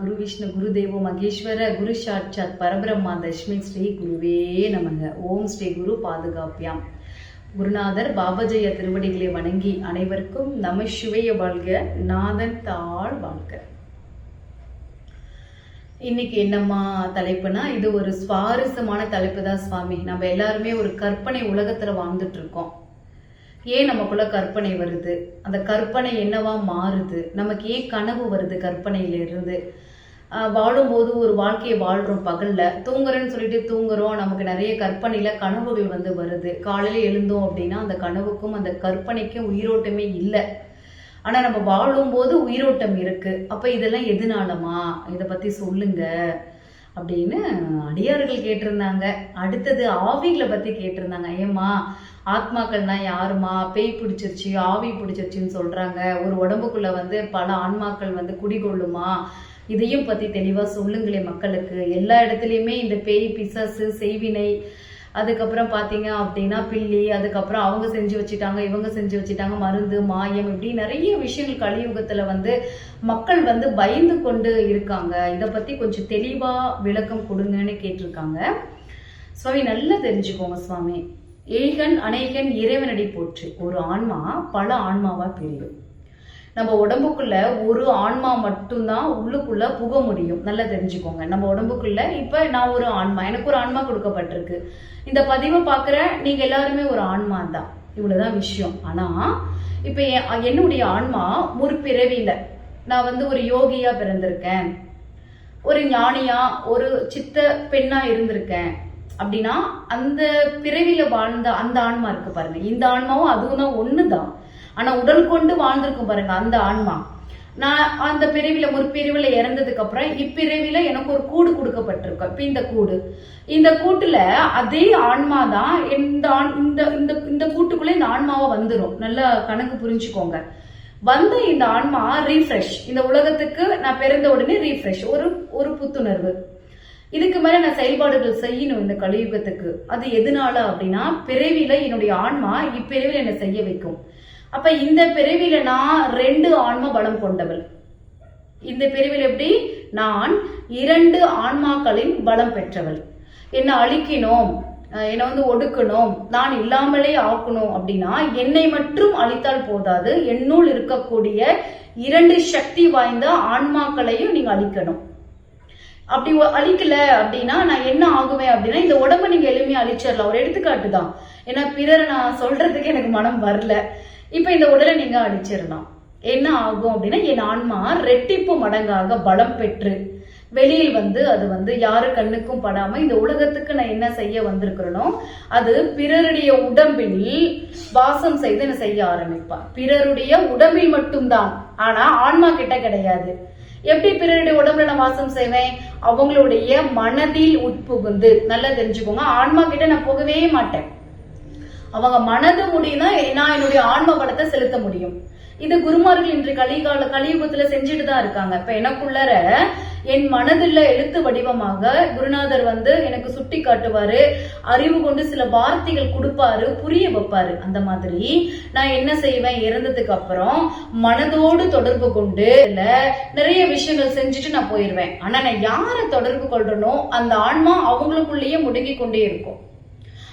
குரு விஷ்ணு குரு தேவோ மகேஸ்வர குரு சாட்சாத் பரபிரம்மா தஷ்மி ஸ்ரீ குருவே நமக. ஓம் ஸ்ரீ குரு பாதுகாப்பியாம் குருநாதர் பாபஜய திருவடிகளை வணங்கி அனைவருக்கும் நம சிவைய வாழ்க. நாதன் தாழ் வாழ்க. இன்னைக்கு என்னம்மா தலைப்புனா இது ஒரு சுவாரஸ்யமான தலைப்பு தான் சுவாமி. நம்ம எல்லாருமே ஒரு கற்பனை உலகத்துல வாழ்ந்துட்டு இருக்கோம். ஏன் நமக்குள்ள கற்பனை வருது? அந்த கற்பனை என்னவா மாறுது? நமக்கு ஏன் கனவு வருது கற்பனையில இருந்து? வாழும்போது ஒரு வாழ்க்கையை வாழ்றோம் பகல்ல. தூங்குறேன்னு சொல்லிட்டு தூங்குறோம். நமக்கு நிறைய கற்பனையில கனவுகள் வந்து வருது. காலையில எழுந்தோம் அப்படின்னா அந்த கனவுக்கும் அந்த கற்பனைக்கும் உயிரோட்டமே இல்லை. ஆனா நம்ம வாழும்போது உயிரோட்டம் இருக்கு. அப்ப இதெல்லாம் எதுனாலமா? இதை பத்தி சொல்லுங்க. அப்படின்னு அடியார்கள் கேட்டிருந்தாங்க. அடுத்தது ஆவிகளை பத்தி கேட்டிருந்தாங்க. ஏம்மா ஆத்மாக்கள்னா யாருமா? பேய் பிடிச்சிருச்சு ஆவி பிடிச்சிருச்சுன்னு சொல்றாங்க. ஒரு உடம்புக்குள்ள வந்து பல ஆன்மாக்கள் வந்து குடிகொள்ளுமா? இதையும் பத்தி தெளிவா சொல்லுங்களே மக்களுக்கு. எல்லா இடத்துலயுமே இந்த பேய் பிசாசு செய்வினை அதுக்கப்புறம் பார்த்தீங்க அப்படின்னா பில்லி அதுக்கப்புறம் அவங்க செஞ்சு வச்சுட்டாங்க இவங்க செஞ்சு வச்சுட்டாங்க மருந்து மாயம் இப்படி நிறைய விஷயங்கள் கலியுகத்துல வந்து மக்கள் வந்து பயந்து கொண்டு இருக்காங்க. இதை பத்தி கொஞ்சம் தெளிவா விளக்கம் கொடுங்கன்னு கேட்டிருக்காங்க. சுவாமி நல்லா தெரிஞ்சுக்கோங்க சுவாமி. ஏகன் அநேகன் இறைவனடி போற்று. ஒரு ஆன்மா பல ஆன்மாவா பிரியும். நம்ம உடம்புக்குள்ள ஒரு ஆன்மா மட்டும்தான் உள்ளுக்குள்ள புக முடியும். நல்லா தெரிஞ்சுக்கோங்க. நம்ம உடம்புக்குள்ள இப்ப நான் ஒரு ஆன்மா எனக்கு ஒரு ஆன்மா கொடுக்கப்பட்டிருக்கு. இந்த பதிவை பார்க்குற நீங்க எல்லாருமே ஒரு ஆன்மா தான். இவ்வளவுதான் விஷயம். ஆனா இப்ப என்னுடைய ஆன்மா முற்பிறவியில நான் வந்து ஒரு யோகியா பிறந்திருக்கேன். ஒரு ஞானியா ஒரு சித்த பெண்ணா இருந்திருக்கேன். அப்படின்னா அந்த பிறவியில வாழ்ந்த அந்த ஆன்மா இருக்கு பாருங்க. இந்த ஆன்மாவும் அதுவும் தான் ஒண்ணுதான். ஆனா உடல் கொண்டு வாழ்ந்திருக்கும் பாருங்க அந்த ஆன்மா. நான் அந்த பிறவில முற்பிரிவுல இறந்ததுக்கு அப்புறம் இப்பிறவில எனக்கு ஒரு கூடு கொடுக்கப்பட்டிருக்கு. இப்ப இந்த கூடு. இந்த கூட்டுல அதே ஆன்மா தான் இந்த இந்த இந்த இந்த கூட்டுக்குள்ள இந்த ஆன்மாவை வந்துடும் நல்லா கணக்கு புரிஞ்சுக்கோங்க. வந்த இந்த ஆன்மா ரீஃப்ரெஷ் இந்த உலகத்துக்கு நான் பிறந்த உடனே ரீஃப்ரெஷ் ஒரு ஒரு புத்துணர்வு. இதுக்கு மேல நான் செயல்பாடுகள் செய்யணும் இந்த கலியுகத்துக்கு. அது எதனால அப்படின்னா பிறவில என்னுடைய ஆன்மா இப்பிறவில என்னை செய்ய வைக்கும். அப்ப இந்த பிறவில நான் ரெண்டு ஆன்ம பலம் கொண்டவள். இந்த பிரிவில் எப்படி? நான் இரண்டு ஆன்மாக்களின் பலம் பெற்றவள். என்னை அழிக்கணும் என்னை வந்து ஒடுக்கணும் நான் இல்லாமலே ஆக்கணும் அப்படின்னா என்னை மட்டும் அழித்தால் போதாது. என்னுள் இருக்கக்கூடிய இரண்டு சக்தி வாய்ந்த ஆன்மாக்களையும் நீங்க அழிக்கணும். அப்படி ஒ- அழிக்கல அப்படின்னா நான் என்ன ஆகுவேன் அப்படின்னா இந்த உடம்ப நீங்க எளிமையா அழிச்சிடலாம். ஒரு எடுத்துக்காட்டு தான். ஏன்னா பிறரை நான் சொல்றதுக்கு எனக்கு மனம் வரல. இப்போ இந்த உடலை நீங்க அடிச்சிடலாம். என்ன ஆகும் அப்படின்னா என் ஆன்மா ரெட்டிப்பு மடங்காக பலம் பெற்று வெளியில் வந்து அது வந்து யாரு கண்ணுக்கும் படாம இந்த உலகத்துக்கு நான் என்ன செய்ய வந்திருக்கிறேனோ அது பிறருடைய உடம்பில் வாசம் செய்து என்ன செய்ய ஆரம்பிப்பா. பிறருடைய உடம்பில் மட்டும்தான். ஆனா ஆன்மா கிட்ட கிடையாது. எப்படி பிறருடைய உடம்புல நான் வாசம் செய்வேன்? அவங்களுடைய மனதில் உட்புகுந்து. நல்லா தெரிஞ்சுக்கோங்க. ஆன்மா கிட்ட நான் போகவே மாட்டேன். அவங்க மனது முடியும்னா நான் என்னுடைய ஆன்ம பலத்தை செலுத்த முடியும். இது குருமார்கள் இன்று கலிகால கலியுகத்துல செஞ்சுட்டு தான் இருக்காங்க. இப்ப எனக்குள்ளர என் மனதில் எழுத்து வடிவமாக குருநாதர் வந்து எனக்கு சுட்டி காட்டுவாரு அறிவு கொண்டு சில வார்த்தைகள் கொடுப்பாரு புரிய வைப்பாரு. அந்த மாதிரி நான் என்ன செய்வேன்? இறந்ததுக்கு அப்புறம் மனதோடு தொடர்பு கொண்டு இல்ல நிறைய விஷயங்கள் செஞ்சுட்டு நான் போயிருவேன். ஆனா நான் யாரை தொடர்பு கொள்றனோ அந்த ஆன்மா அவங்களுக்குள்ளேயே முடங்கி கொண்டே இருக்கும்.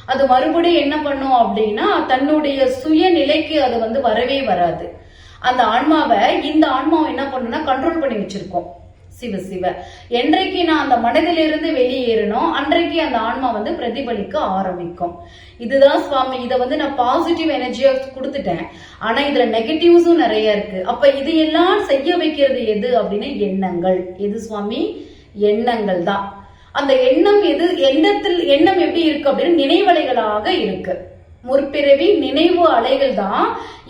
அது மறுபடியும் என்ன பண்ணும் அப்படின்னா தன்னுடைய சுயநிலைக்கு அது வந்து வரவே வராது. அந்த ஆன்மாவை இந்த ஆன்மாவை என்ன பண்ணுன்னா கண்ட்ரோல் பண்ணி வச்சிருக்கோம். சிவ சிவ. என்றைக்கு நான் அந்த மனதிலிருந்து வெளியேறணும் அன்றைக்கு அந்த ஆன்மா வந்து பிரதிபலிக்க ஆரம்பிக்கும். இதுதான் சுவாமி இதை வந்து நான் பாசிட்டிவ் எனர்ஜியா கொடுத்துட்டேன். ஆனா இதுல நெகட்டிவ்ஸும் நிறைய இருக்கு. அப்ப இது எல்லாம் செய்ய வைக்கிறது எது அப்படின்னா எண்ணங்கள். எது சுவாமி? எண்ணங்கள் தான். அந்த எண்ணம் எது எண்ணத்தில் எண்ணம் எப்படி இருக்கு அப்படின்னு நினைவலைகளாக இருக்கு. முற்பிறவி நினைவு அலைகள் தான்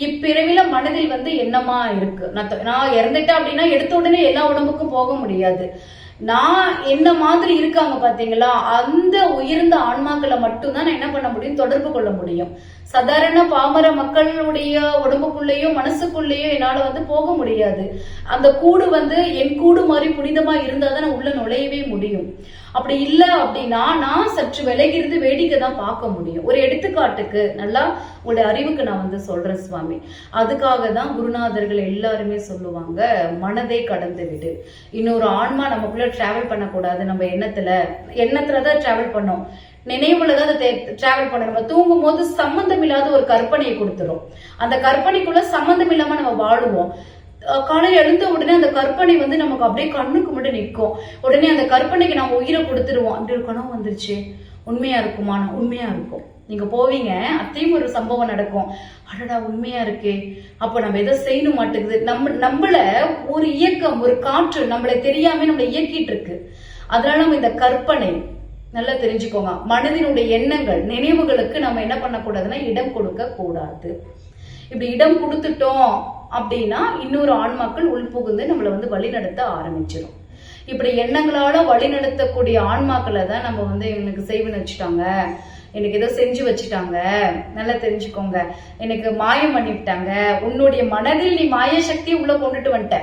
இப்பிறவில மனதில் வந்து எண்ணமா இருக்கு. நான் நான் இறந்துட்டேன் அப்படின்னா எடுத்த உடனே எல்லா உடம்புக்கும் போக முடியாது. நான் என்ன மாதிரி இருக்காங்க பாத்தீங்களா? அந்த உயர்ந்த ஆன்மாக்களை மட்டும்தான் நான் என்ன பண்ண முடியும்? தொடர்பு கொள்ள முடியும். சாதாரண பாமர மக்களுடைய உடம்புக்குள்ளேயோ மனசுக்குள்ளேயோ என்னால வந்து போக முடியாது. அந்த கூடு வந்து என் கூடு மாதிரி புனிதமா இருந்தாதான் நான் உள்ள நுழையவே முடியும். அப்படி இல்லை அப்படின்னா நான் சற்று விலகிருந்து வேடிக்கை தான் பார்க்க முடியும். ஒரு எடுத்துக்காட்டுக்கு நல்லா உங்களுடைய அறிவுக்கு நான் வந்து சொல்றேன் சுவாமி. அதுக்காக தான் குருநாதர்கள் எல்லாருமே சொல்லுவாங்க மனதை கடந்து விடு. இன்னொரு ஆன்மா நமக்குள்ள டிராவல் பண்ணக்கூடாது. நம்ம எண்ணத்துல எண்ணத்துல தான் டிராவல் பண்ணோம். நினைவுல தான் அதை டிராவல் பண்ண நம்ம தூங்கும் போது சம்மந்தம் இல்லாத ஒரு கற்பனையை கொடுத்துரும். அந்த கற்பனைக்குள்ள சம்மந்தம் இல்லாம நம்ம வாழுவோம். காலையில் எழுந்த உடனே அந்த கற்பனை வந்து நமக்கு அப்படியே கண்ணுக்கு மட்டும் நிற்கும். உடனே அந்த கற்பனைக்கு நம்ம உயிரை கொடுத்துருவோம். அப்படி ஒரு கனவு வந்துருச்சு. உண்மையா இருக்குமா? நான் உண்மையா இருக்கும். நீங்க போவீங்க. அத்தையும் ஒரு சம்பவம் நடக்கும். அடடா உண்மையா இருக்கே. அப்ப நம்ம எதை செய்யணும் மாட்டேங்குது. நம்ம நம்மள ஒரு இயக்கம் ஒரு காற்று நம்மளை தெரியாம நம்மளை இயக்கிட்டு இருக்கு. அதனால நம்ம இந்த கற்பனை நல்லா தெரிஞ்சுக்கோங்க. மனதினுடைய எண்ணங்கள் நினைவுகளுக்கு நம்ம என்ன பண்ணக்கூடாதுன்னா இடம் கொடுக்க கூடாது இப்படி இடம் கொடுத்துட்டோம். அப்படின்னா இன்னொரு ஆன்மாக்கள் உள்புகுந்து நம்மளை வந்து வழிநடத்த ஆரம்பிச்சிடும் இப்படி எண்ணங்களால வழிநடத்தக்கூடிய ஆன்மாக்களை தான் நம்ம வந்து எனக்கு செய்வன்னு வச்சுட்டாங்க. எனக்கு ஏதோ செஞ்சு வச்சுட்டாங்க. நல்லா தெரிஞ்சுக்கோங்க. எனக்கு மாயம் பண்ணிவிட்டாங்க உன்னுடைய மனதில் நீ மாய சக்தியை உள்ள கொண்டுட்டு வந்துட்ட.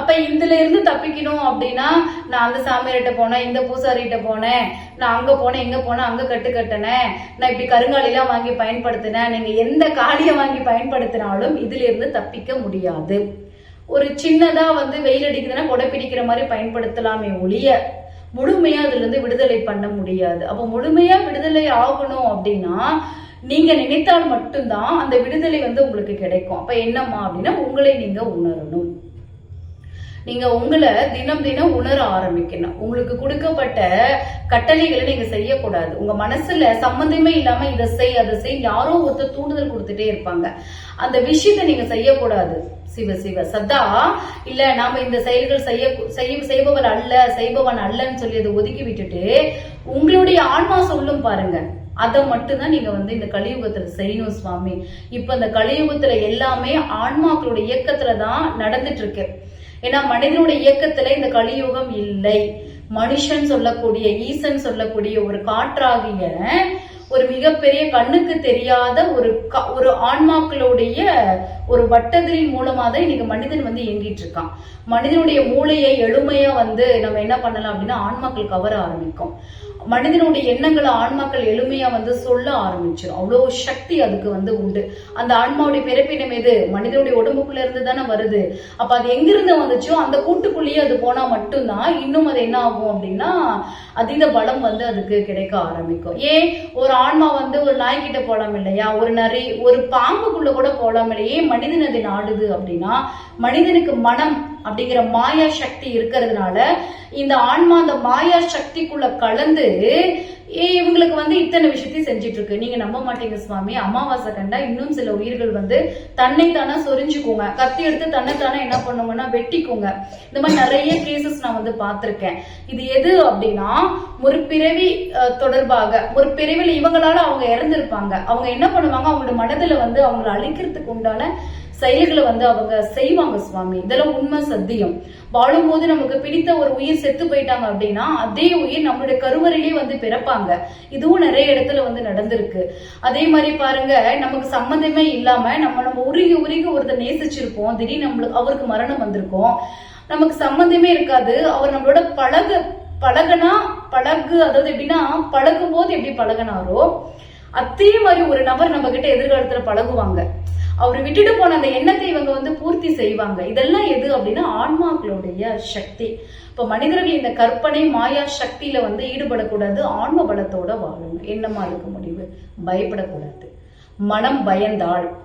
அப்ப இதுல இருந்து தப்பிக்கணும் அப்படின்னா நான் அந்த சாமியார்கிட்ட போனேன் இந்த பூசாரிகிட்ட போனேன் நான் அங்க போனேன் எங்கே போனேன் அங்க கட்டு கட்டினேன் நான் இப்படி கருங்காலிலாம் வாங்கி பயன்படுத்தினேன் நீங்க எந்த காலியை வாங்கி பயன்படுத்தினாலும் இதுல இருந்து தப்பிக்க முடியாது. ஒரு சின்னதா வந்து வெயில் அடிக்குதுன்னா கொடை பிடிக்கிற மாதிரி பயன்படுத்தலாமே ஒழிய முழுமையா அதுல இருந்து விடுதலை பண்ண முடியாது. அப்போ முழுமையா விடுதலை ஆகணும் அப்படின்னா நீங்க நினைத்தால் மட்டும்தான் அந்த விடுதலை வந்து உங்களுக்கு கிடைக்கும். அப்ப என்னம்மா அப்படின்னா உங்களை நீங்க உணரணும். நீங்க உங்களை தினம் தினம் உணர ஆரம்பிக்கணும். உங்களுக்கு கொடுக்கப்பட்ட கட்டளைகளை நீங்க செய்யக்கூடாது. உங்க மனசுல சம்மந்தமே இல்லாம இதை செய் அதை செய் யாரோ ஒருத்தர் தூண்டுதல் கொடுத்துட்டே இருப்பாங்க. அந்த விஷயத்தை நீங்க செய்யக்கூடாது. சிவ சிவ சதா இல்ல நாம இந்த செயல்கள் செய்ய செய்ய செய்பவன் அல்ல செய்பவன் அல்லன்னு சொல்லி அதை ஒதுக்கி விட்டுட்டு உங்களுடைய ஆன்மா சொல்லும் பாருங்க. அதை மட்டும்தான் நீங்க வந்து இந்த கலியுகத்துல செய்யணும் சுவாமி. இப்ப இந்த கலியுகத்துல எல்லாமே ஆன்மாக்களுடைய இயக்கத்துல தான் நடந்துட்டு இருக்கு. ஏன்னா மனிதனுடைய இயக்கத்துல இந்த கலியுகம் இல்லை. மனுஷன் சொல்லக்கூடிய ஈசன் சொல்லக்கூடிய ஒரு காற்றாகிய ஒரு மிகப்பெரிய கண்ணுக்கு தெரியாத ஒரு க- ஒரு ஆன்மாக்களுடைய ஒரு வட்டதிரின் மூலமா தான் இன்னைக்கு மனிதன் வந்து இயங்கிட்டு இருக்கான் மனிதனுடைய மூளையை எளிமையா வந்து நம்ம என்ன பண்ணலாம் அப்படின்னா ஆன்மாக்கள் கவர ஆரம்பிக்கும். மனிதனுடைய எண்ணங்களை ஆன்மாக்கள் எளிமையா வந்து சொல்ல ஆரம்பிச்சிடும் அவ்வளோ சக்தி அதுக்கு வந்து உண்டு. அந்த ஆன்மாவுடைய பிறப்பினம் எது மனிதனுடைய உடம்புக்குள்ள இருந்து தானே வருது. அப்ப அது எங்கிருந்து வந்துச்சோ அந்த கூட்டுக்குள்ளேயே அது போனா மட்டும்தான் இன்னும் அது என்ன ஆகும் அப்படின்னா அதீத பலம் வந்து அதுக்கு கிடைக்க ஆரம்பிக்கும். ஏன்? ஒரு ஆன்மா வந்து ஒரு நாய்கிட்ட போலாம் இல்லையா? ஒரு நரி ஒரு பாம்புக்குள்ள கூட போலாம் இல்லையே? மனிதன் நாடுது அப்படின்னா மனிதனுக்கு மனம் அப்படிங்கிற மாயா சக்தி இருக்கிறதுனால இந்த ஆன்மா அந்த மாயா சக்திக்குள்ள கலந்து இவங்களுக்கு வந்து இத்தனை விஷயத்தையும் செஞ்சுட்டு இருக்கு நீங்க நம்ப மாட்டீங்க சுவாமி. அமாவாசை கண்டா இன்னும் சில உயிர்கள் வந்து தன்னை தானே சொரிஞ்சுக்கோங்க. கத்தி எடுத்து தன்னை தானே என்ன பண்ணுங்கன்னா வெட்டிக்கோங்க. இந்த மாதிரி நிறைய கேசஸ் நான் வந்து பார்த்துருக்கேன். இது எது அப்படின்னா ஒரு பிறவி தொடர்பாக ஒரு பிறவில இவங்களால அவங்க இறந்திருப்பாங்க. அவங்க என்ன பண்ணுவாங்க? அவங்களோட மனதுல வந்து அவங்களை அழிக்கிறதுக்கு உண்டான செயல்களை வந்து அவங்க செய்வாங்க சுவாமி. இதெல்லாம் உண்மை சத்தியம். வாழும்போது நமக்கு பிடித்த ஒரு உயிர் செத்து போயிட்டாங்க அப்படின்னா அதே உயிர் நம்மளுடைய கருவறையிலே வந்து பிறப்பாங்க. இதுவும் நிறைய இடத்துல வந்து நடந்திருக்கு. அதே மாதிரி பாருங்க நமக்கு சம்மந்தமே இல்லாம நம்ம நம்ம உருகி உருகி ஒருத்தர் நேசிச்சிருப்போம். திடீர்னு நம்மளுக்கு அவருக்கு மரணம் வந்திருக்கும். நமக்கு சம்மந்தமே இருக்காது. அவர் நம்மளோட பழக பழகனா பழகு. அதாவது எப்படின்னா பழகும் போது எப்படி பழகினாரோ அதே மாதிரி ஒரு நபர் நம்ம கிட்ட எதிர்காலத்துல பழகுவாங்க. அவர் விட்டுட்டு போன அந்த எண்ணத்தை இவங்க வந்து பூர்த்தி செய்வாங்க. இதெல்லாம் எது அப்படின்னா ஆன்மாக்களுடைய சக்தி. இப்ப மனிதர்கள் இந்த கற்பனை மாயா சக்தியில வந்து ஈடுபடக்கூடாது ஆன்ம பலத்தோட வாழணும் என்னமா இருக்க முடிவு? பயப்படக்கூடாது. மனம் பயந்தாள்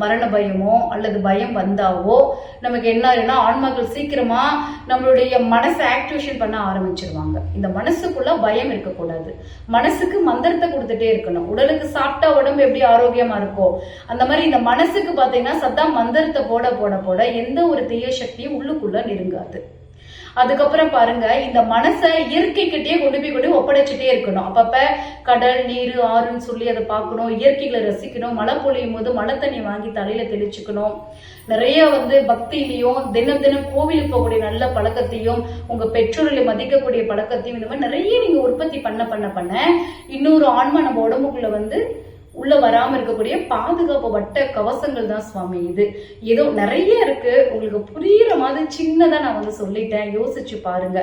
மரண பயமோ அல்லது பயம் வந்தாவோ நமக்கு என்ன ஆகுதுன்னா ஆன்மாக்கள் சீக்கிரமா நம்மளுடைய மனசை ஆக்டிவேஷன் பண்ண ஆரம்பிச்சிருவாங்க. இந்த மனசுக்குள்ள பயம் இருக்கக்கூடாது. மனசுக்கு மந்திரத்தை கொடுத்துட்டே இருக்கணும். உடலுக்கு சாப்பிட்டா உடம்பு எப்படி ஆரோக்கியமா இருக்கோ அந்த மாதிரி இந்த மனசுக்கு பாத்தீங்கன்னா சத்தா மந்திரத்தை போட போட போட எந்த ஒரு தீய சக்தியும் உள்ளுக்குள்ள நெருங்காது. அதுக்கப்புறம் பாருங்க இந்த மனசை இயற்கைக்கிட்டே கொண்டு போய் கொண்டு ஒப்படைச்சிட்டே இருக்கணும். அப்பப்ப கடல் நீர் ஆறுன்னு சொல்லி அதை பார்க்கணும் இயற்கைகளை ரசிக்கணும் மழை பொழியும் போது மழை தண்ணி வாங்கி தலையில தெளிச்சுக்கணும். நிறைய வந்து பக்தியிலையும் தினம் தினம் கோவிலுக்கு போகக்கூடிய நல்ல பழக்கத்தையும் உங்க பெற்றோர்களை மதிக்கக்கூடிய பழக்கத்தையும் இந்த மாதிரி நிறைய நீங்க உற்பத்தி பண்ண பண்ண பண்ண இன்னொரு ஆன்மா நம்ம உடம்புக்குள்ள வந்து உள்ள வராம இருக்கக்கூடிய பாதுகாப்பு வட்ட கவசங்கள் தான் சுவாமி இது. ஏதோ நிறைய இருக்கு. உங்களுக்கு புரியுற மாதிரி சின்னதா நான் வந்து சொல்லிட்டேன். யோசிச்சு பாருங்க.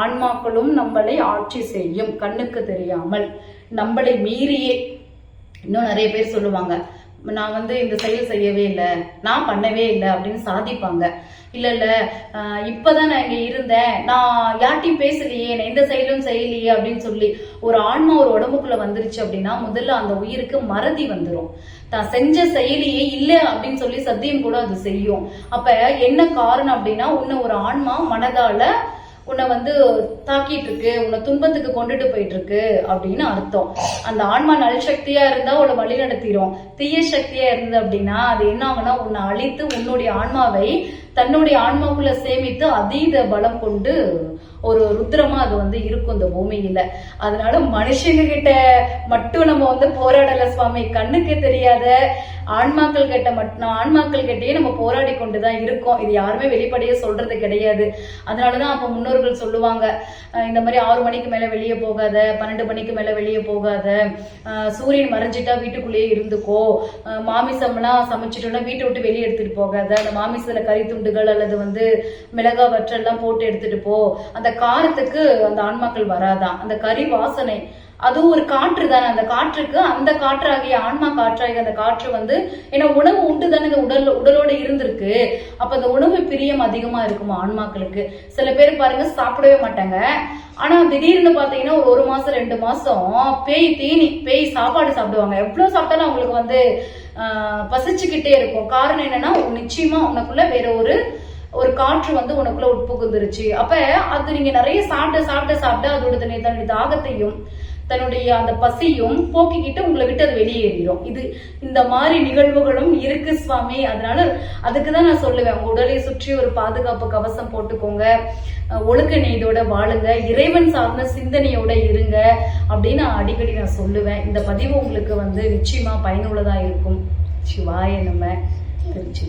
ஆன்மாக்களும் நம்மளை ஆட்சி செய்யும். கண்ணுக்கு தெரியாமல். நம்மளை மீறியே. இன்னும் நிறைய பேர் சொல்லுவாங்க. நான் வந்து இந்த செயல் செய்யவே இல்லை. நான் பண்ணவே இல்லை அப்படின்னு சாதிப்பாங்க. இல்ல இல்ல ஆஹ் இப்பதான் நான் இங்க இருந்தேன். நான் யார்ட்டையும் பேசலையே நான் எந்த செயலும் செய்யலையே அப்படின்னு சொல்லி ஒரு ஆன்மா ஒரு உடம்புக்குள்ள வந்துருச்சு அப்படின்னா முதல்ல அந்த உயிருக்கு மறதி வந்துடும் தான் செஞ்ச செயலியே இல்லை அப்படின்னு சொல்லி சத்தியம் கூட அது செய்யும். அப்ப என்ன காரணம் அப்படின்னா உன்னை ஒரு ஆன்மா மனதால உன்னை வந்து தாக்கிட்டு இருக்கு உன்னை துன்பத்துக்கு கொண்டுட்டு போயிட்டு இருக்கு அப்படின்னு அர்த்தம். அந்த ஆன்மா நல் சக்தியா இருந்தா உன்னை வழி நடத்திடும் தீய சக்தியா இருந்தது அப்படின்னா அது என்ன ஆகும்னா உன்னை அழித்து உன்னுடைய ஆன்மாவை தன்னுடைய ஆன்மாவுக்குள்ள சேமித்து அதீத பலம் கொண்டு ஒரு ருத்ரமா அது வந்து இருக்கும் இந்த பூமியில. அதனால மனுஷங்க கிட்ட மட்டும் நம்ம வந்து போராடல சுவாமி. கண்ணுக்கு தெரியாத ஆன்மாக்கள் கிட்ட மட்டும் ஆன்மாக்கள் கிட்டயே நம்ம போராடி கொண்டுதான் இருக்கோம். இது யாருமே வெளிப்படையே சொல்றது கிடையாது. அதனாலதான் அப்ப முன்னோர்கள் சொல்லுவாங்க இந்த மாதிரி ஆறு மணிக்கு மேல வெளியே போகாத பன்னெண்டு மணிக்கு மேல வெளியே போகாத. சூரியன் மறைஞ்சிட்டா வீட்டுக்குள்ளேயே இருந்துக்கோ. மாமிசம்லாம் சமைச்சிட்டோம்னா வீட்டை விட்டு வெளியே எடுத்துட்டு போகாத. அந்த மாமிசத்துல கறி துண்டுகள் அல்லது வந்து மிளகா வற்றெல்லாம் போட்டு எடுத்துட்டு போ. அந்த காரத்துக்கு அந்த ஆன்மாக்கள் வராதான் அந்த கறி வாசனை அதுவும் ஒரு காற்று தானே. அந்த காற்றுக்கு அந்த காற்றாகிய ஆன்மா காற்றாகிய அந்த காற்று வந்து ஏன்னா உணவு உண்டு தானே இந்த உடல் உடலோட இருந்திருக்கு. அப்ப அந்த உணவு பிரியம் அதிகமா இருக்குமா ஆன்மாக்களுக்கு? சில பேர் பாருங்க சாப்பிடவே மாட்டாங்க. ஆனா திடீர்னு பாத்தீங்கன்னா ஒரு ஒரு மாசம் ரெண்டு மாசம் பேய் தீனி பேய் சாப்பாடு சாப்பிடுவாங்க. எவ்வளவு சாப்பிட்டாலும் அவங்களுக்கு வந்து பசிச்சுக்கிட்டே இருக்கும். காரணம் என்னன்னா நிச்சயமா உனக்குள்ள வேற ஒரு ஒரு காற்று வந்து உனக்குள்ள உட்புகுந்துருச்சு. அப்ப அது நீங்க நிறைய சாப்பிட்டு சாப்பிட்டு சாப்பிட்டு அதோட தன்னுடைய தாகத்தையும் தன்னுடைய அந்த பசியும் போக்கிக்கிட்டு உங்களை விட்டு அது வெளியேறிடும். இது இந்த மாதிரி நிகழ்வுகளும் இருக்கு சுவாமி. அதனால அதுக்கு தான் நான் சொல்லுவேன். உங்க உடலை சுற்றி ஒரு பாதுகாப்பு கவசம் போட்டுக்கோங்க. ஒழுக்க நீதோட வாழுங்க. இறைவன் சார்ந்த சிந்தனையோட இருங்க அப்படின்னு நான் அடிக்கடி நான் சொல்லுவேன். இந்த பதிவு உங்களுக்கு வந்து நிச்சயமா பயனுள்ளதா இருக்கும். சிவாய நம்ம திருச்சி